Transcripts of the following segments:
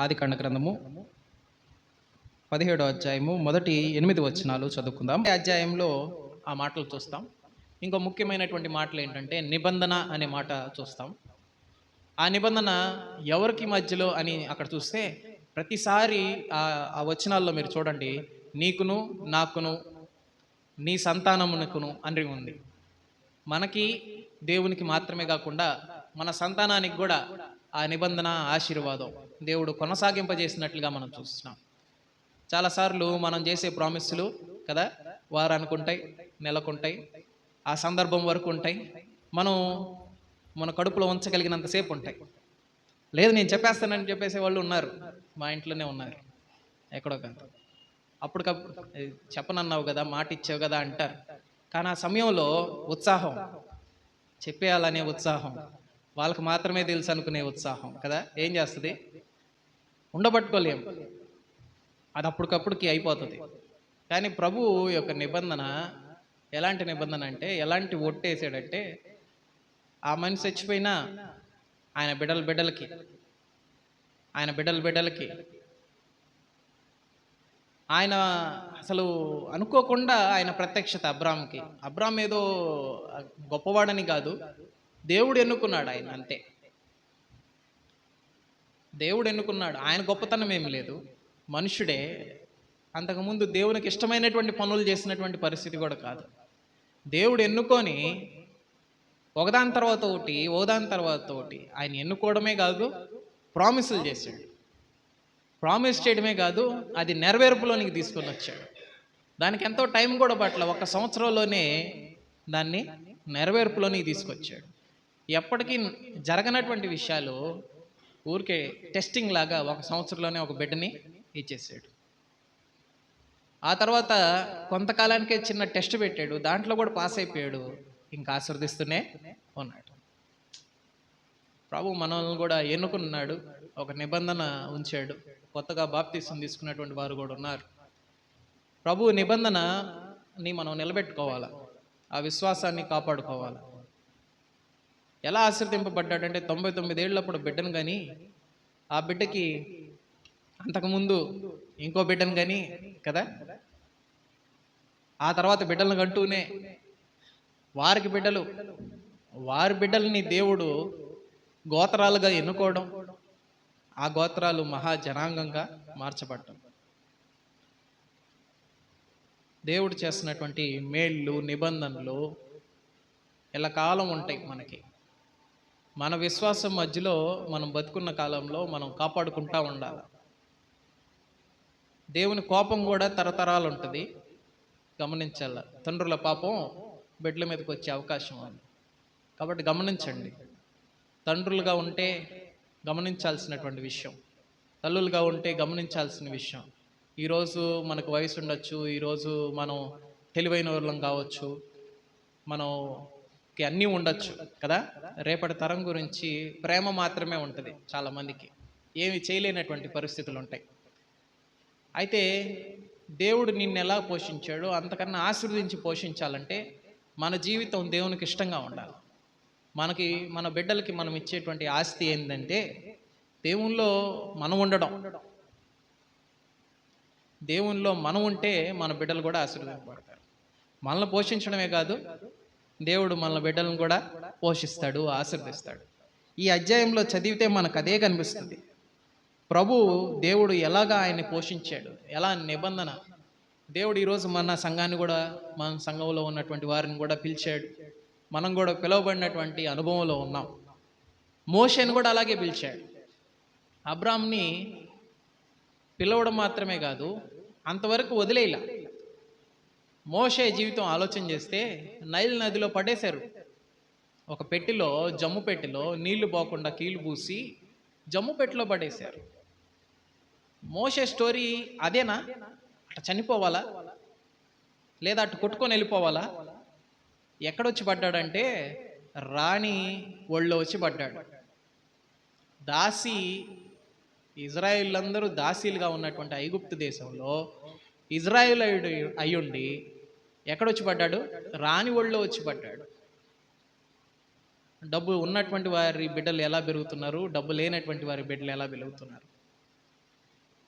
ఆదికాండ గ్రంథము పదిహేడో అధ్యాయము మొదటి ఎనిమిది వచనాలు చదువుకుందాం. ఈ అధ్యాయంలో ఆ మాటలు చూస్తాం. ఇంకో ముఖ్యమైనటువంటి మాటలు ఏంటంటే నిబంధన అనే మాట చూస్తాం. ఆ నిబంధన ఎవరికి మధ్యలో అని అక్కడ చూస్తే ప్రతిసారి ఆ ఆ వచనాల్లో మీరు చూడండి నీకును నాకును నీ సంతానమునకును అని ఉంది. మనకి దేవునికి మాత్రమే కాకుండా మన సంతానానికి కూడా ఆ నిబంధన ఆశీర్వాదం దేవుడు కొనసాగింపజేసినట్లుగా మనం చూస్తున్నాం. చాలాసార్లు మనం చేసే ప్రామిస్సులు కదా వారానికి ఉంటాయి నెలకుంటాయి ఆ సందర్భం వరకు ఉంటాయి మనం మన కడుపులో ఉంచగలిగినంతసేపు ఉంటాయి లేదు నేను చెప్పేస్తానని చెప్పేసే వాళ్ళు ఉన్నారు. మా ఇంట్లోనే ఉన్నారు. ఎక్కడో కాదు. అప్పటికప్పుడు చెప్పనన్నావు కదా మాట ఇచ్చావు కదా అంటారు. కానీ ఆ సమయంలో ఉత్సాహం చెప్పేయాలనే ఉత్సాహం వాళ్ళకి మాత్రమే తెలుసు అనుకునే ఉత్సాహం కదా? ఏం చేస్తుంది? ఉండబట్టుకోలేం అది అప్పటికప్పుడుకి అయిపోతుంది. కానీ ప్రభు యొక్క నిబంధన ఎలాంటి నిబంధన అంటే ఎలాంటి ఒట్టేసాడంటే ఆ మనిషి చచ్చిపోయినా ఆయన బిడ్డల బిడ్డలకి ఆయన బిడ్డల బిడ్డలకి. ఆయన అసలు అనుకోకుండా ఆయన ప్రత్యక్షత అబ్రామ్కి అబ్రామ్ ఏదో గొప్పవాడని కాదు. దేవుడు ఎన్నుకున్నాడు ఆయన అంతే. దేవుడు ఎన్నుకున్నాడు. ఆయన గొప్పతనం ఏమి లేదు. మనుషుడే అంతకుముందు దేవునికి ఇష్టమైనటువంటి పనులు చేసినటువంటి పరిస్థితి కూడా కాదు. దేవుడు ఎన్నుకొని ఒకదాని తర్వాత ఒకటి ఒకదాని తర్వాత ఒకటి ఆయన ఎన్నుకోవడమే కాదు ప్రామిసులు చేశాడు. ప్రామిస్ చేయడమే కాదు అది నెరవేర్పులోనికి తీసుకొని వచ్చాడు. దానికి ఎంతో టైం కూడా పట్ల ఒక సంవత్సరంలోనే దాన్ని నెరవేర్పులోనికి తీసుకొచ్చాడు. ఎప్పటికీ జరగనటువంటి విషయాలు ఊరికే టెస్టింగ్ లాగా ఒక సంవత్సరంలోనే ఒక బిడ్డని ఇచ్చేసాడు. ఆ తర్వాత కొంతకాలానికే చిన్న టెస్ట్ పెట్టాడు. దాంట్లో కూడా పాస్ అయిపోయాడు. ఇంకా ఆశీర్దిస్తూనే ఉన్నాడు. ప్రభు మనల్ని కూడా ఎన్నుకున్నాడు. ఒక నిబంధన ఉంచాడు. కొత్తగా బాప్తీసం తీసుకున్నటువంటి వారు కూడా ఉన్నారు. ప్రభు నిబంధనని మనం నిలబెట్టుకోవాలా? ఆ విశ్వాసాన్ని కాపాడుకోవాలా? ఎలా ఆశ్రదింపబడ్డాడంటే తొంభై తొమ్మిది ఏళ్ళప్పుడు బిడ్డను కానీ ఆ బిడ్డకి అంతకుముందు ఇంకో బిడ్డను కానీ కదా? ఆ తర్వాత బిడ్డలను కంటూనే వారికి బిడ్డలు వారి బిడ్డల్ని దేవుడు గోత్రాలుగా ఎన్నుకోవడం ఆ గోత్రాలు మహా జనాంగంగా మార్చబడ్డం. దేవుడు చేస్తున్నటువంటి మేళ్ళు నిబంధనలు ఇలా కాలం ఉంటాయి మనకి. మన విశ్వాసం మధ్యలో మనం బతుకున్న కాలంలో మనం కాపాడుకుంటా ఉండాలి. దేవుని కోపం కూడా తరతరాలు ఉంటుంది. గమనించాల. తండ్రుల పాపం బిడ్డల మీదకి వచ్చే అవకాశం ఉంది. కాబట్టి గమనించండి. తండ్రులుగా ఉంటే గమనించాల్సినటువంటి విషయం. తల్లులుగా ఉంటే గమనించాల్సిన విషయం. ఈరోజు మనకు వయసు ఉండొచ్చు ఈరోజు మనం తెలివైన వాళ్ళం కావచ్చు. మనం అన్నీ ఉండొచ్చు కదా? రేపటి తరం గురించి ప్రేమ మాత్రమే ఉంటుంది చాలామందికి ఏమి చేయలేనటువంటి పరిస్థితులు ఉంటాయి అయితే దేవుడు నిన్ను ఎలా పోషించాడో అంతకన్నా ఆశీర్వదించి పోషించాలంటే మన జీవితం దేవునికి ఇష్టంగా ఉండాలి. మనకి మన బిడ్డలకి మనం ఇచ్చేటువంటి ఆస్తి ఏంటంటే దేవుల్లో మనం ఉండడం. దేవునిలో మనం ఉంటే మన బిడ్డలు కూడా ఆశీర్వదింపబడతారు. మనల్ని పోషించడమే కాదు దేవుడు మన బిడ్డలను కూడా పోషిస్తాడు ఆశీర్దిస్తాడు ఈ అధ్యాయంలో చదివితే మనకు అదే కనిపిస్తుంది. ప్రభు దేవుడు ఎలాగా ఆయన్ని పోషించాడు? ఎలా నిబంధన? దేవుడు ఈరోజు మన సంఘాన్ని కూడా మన సంఘంలో ఉన్నటువంటి వారిని కూడా పిలిచాడు. మనం కూడా పిలువబడినటువంటి అనుభవంలో ఉన్నాం. మోషన్ కూడా అలాగే పిలిచాడు. అబ్రామ్ని పిలవడం మాత్రమే కాదు అంతవరకు వదిలేలా. మోషే జీవితం ఆలోచన చేస్తే నైల్ నదిలో పడేశారు. ఒక పెట్టెలో జమ్ము పెట్టిలో నీళ్ళు పోకుండా కీళ్ళు పూసి జమ్ము పెట్టిలో పడేశారు. మోషే స్టోరీ అదేనా? అట్లా చనిపోవాలా? లేదా అటు కొట్టుకొని వెళ్ళిపోవాలా? ఎక్కడొచ్చి పడ్డాడంటే రాణి ఒళ్ళో వచ్చి పడ్డాడు. దాసి ఇజ్రాయిల్ అందరూ దాసీలుగా ఉన్నటువంటి ఐగుప్తు దేశంలో ఇజ్రాయిల్ అయ్యుండి ఎక్కడొచ్చి పడ్డాడు? రాణి ఒళ్ళో వచ్చి పడ్డాడు. డబ్బు ఉన్నటువంటి వారి బిడ్డలు ఎలా పెరుగుతున్నారు? డబ్బు లేనటువంటి వారి బిడ్డలు ఎలా పెరుగుతున్నారు?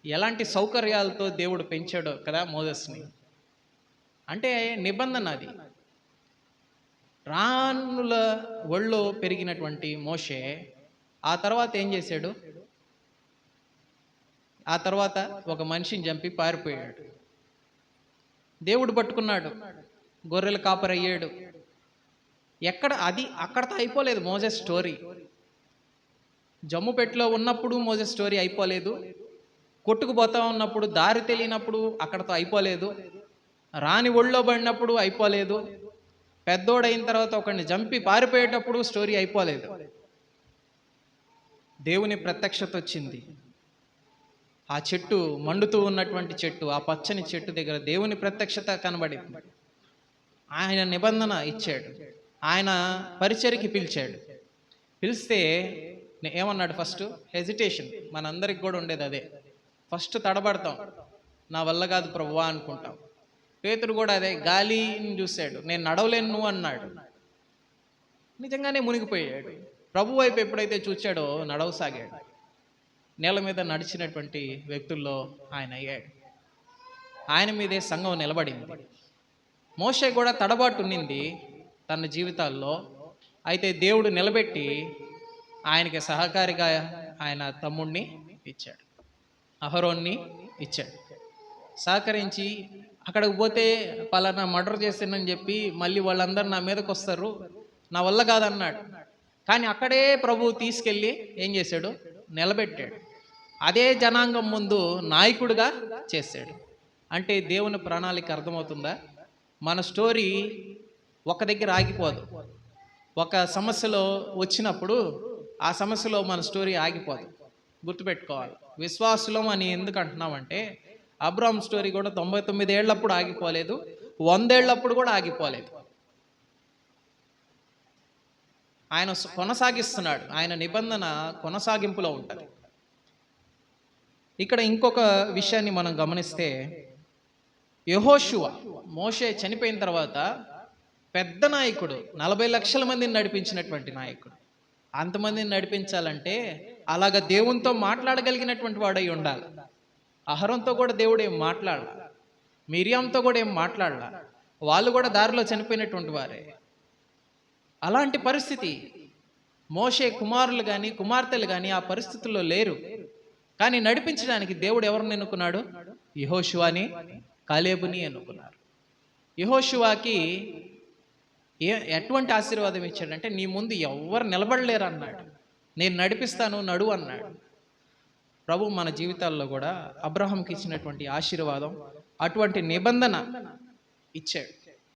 ఎలాంటి సౌకర్యాలతో దేవుడు పెంచాడో కదా మోదస్ని. అంటే నిబంధన అది. రానుల ఒళ్ళో పెరిగినటువంటి మోషే ఆ తర్వాత ఏం చేశాడు? ఆ తర్వాత ఒక మనిషిని చంపి పారిపోయాడు. దేవుడు పట్టుకున్నాడు. గొర్రెల కాపరయ్యాడు. ఎక్కడ అది అక్కడతో అయిపోలేదు మోజెస్ స్టోరీ. జమ్ముపెట్టులో ఉన్నప్పుడు మోజెస్ స్టోరీ అయిపోలేదు. కొట్టుకుపోతా ఉన్నప్పుడు దారి తెలియనప్పుడు అక్కడతో అయిపోలేదు. రాని ఒళ్ళో పడినప్పుడు అయిపోలేదు. పెద్దోడైన తర్వాత ఒకడిని చంపి పారిపోయేటప్పుడు స్టోరీ అయిపోలేదు. దేవుని ప్రత్యక్షత వచ్చింది. ఆ చెట్టు మండుతూ ఉన్నటువంటి చెట్టు ఆ పచ్చని చెట్టు దగ్గర దేవుని ప్రత్యక్షత కనబడింది. ఆయన నిబంధన ఇచ్చాడు. ఆయన పరిచరికి పిలిచాడు. పిలిస్తే ఏమన్నాడు ఫస్ట్? హెజిటేషన్. మనందరికి కూడా ఉండేది అదే. ఫస్ట్ తడబడతాం. నా వల్ల కాదు ప్రభువా అనుకుంటాం. పేతుడు కూడా అదే గాలిని చూశాడు. నేను నడవలేను నువ్వు అన్నాడు. నిజంగానే మునిగిపోయాడు. ప్రభు వైపు ఎప్పుడైతే చూచాడో నడవసాగాడు. నేల మీద నడిచినటువంటి వ్యక్తుల్లో ఆయన అయ్యాడు. ఆయన మీదే సంఘం నిలబడింది. మోషే కూడా తడబాటు ఉన్నింది తన జీవితాల్లో. అయితే దేవుడు నిలబెట్టి ఆయనకి సహకారిగా ఆయన తమ్ముణ్ణి ఇచ్చాడు. అహరోన్ని ఇచ్చాడు. సహకరించి అక్కడికి పోతే పలానా మర్డర్ చేశానని చెప్పి మళ్ళీ వాళ్ళందరూ నా మీదకి వస్తారు. నా వల్ల కాదన్నాడు. కానీ అక్కడే ప్రభువు తీసుకెళ్ళి ఏం చేశాడు? నిలబెట్టాడు. అదే జనాంగం ముందు నాయకుడిగా చేశాడు. అంటే దేవుని ప్రణాళిక అర్థమవుతుందా? మన స్టోరీ ఒక దగ్గర ఆగిపోదు. ఒక సమస్యలో వచ్చినప్పుడు ఆ సమస్యలో మన స్టోరీ ఆగిపోదు. గుర్తుపెట్టుకోవాలి. విశ్వాసులం అని ఎందుకు అంటున్నామంటే అబ్రామ్ స్టోరీ కూడా తొంభై తొమ్మిది ఏళ్ళప్పుడు ఆగిపోలేదు వందేళ్ళప్పుడు కూడా ఆగిపోలేదు. ఆయన కొనసాగిస్తున్నాడు. ఆయన నిబంధన కొనసాగింపులో ఉంటుంది. ఇక్కడ ఇంకొక విషయాన్ని మనం గమనిస్తే యహోషువ మోషే చనిపోయిన తర్వాత పెద్ద నాయకుడు నలభై లక్షల మందిని నడిపించినటువంటి నాయకుడు. అంతమందిని నడిపించాలంటే అలాగ దేవునితో మాట్లాడగలిగినటువంటి వాడై ఉండాలి. అహరంతో కూడా దేవుడు ఏం మాట్లాడాల? మిరియాంతో కూడా ఏం మాట్లాడాల? వాళ్ళు కూడా దారిలో చనిపోయినటువంటి వారే. అలాంటి పరిస్థితి మోషే కుమారులు కానీ కుమార్తెలు కానీ ఆ పరిస్థితుల్లో లేరు. కానీ నడిపించడానికి దేవుడు ఎవరిని ఎన్నుకున్నాడు? యహోశివాని కాలేబుని ఎన్నుకున్నారు. యహోశివాకి ఏ ఎటువంటి ఆశీర్వాదం ఇచ్చాడంటే నీ ముందు ఎవ్వరు నిలబడలేరు అన్నాడు నేను నడిపిస్తాను నడు అన్నాడు. ప్రభు మన జీవితాల్లో కూడా అబ్రహంకి ఇచ్చినటువంటి ఆశీర్వాదం అటువంటి నిబంధన ఇచ్చాడు.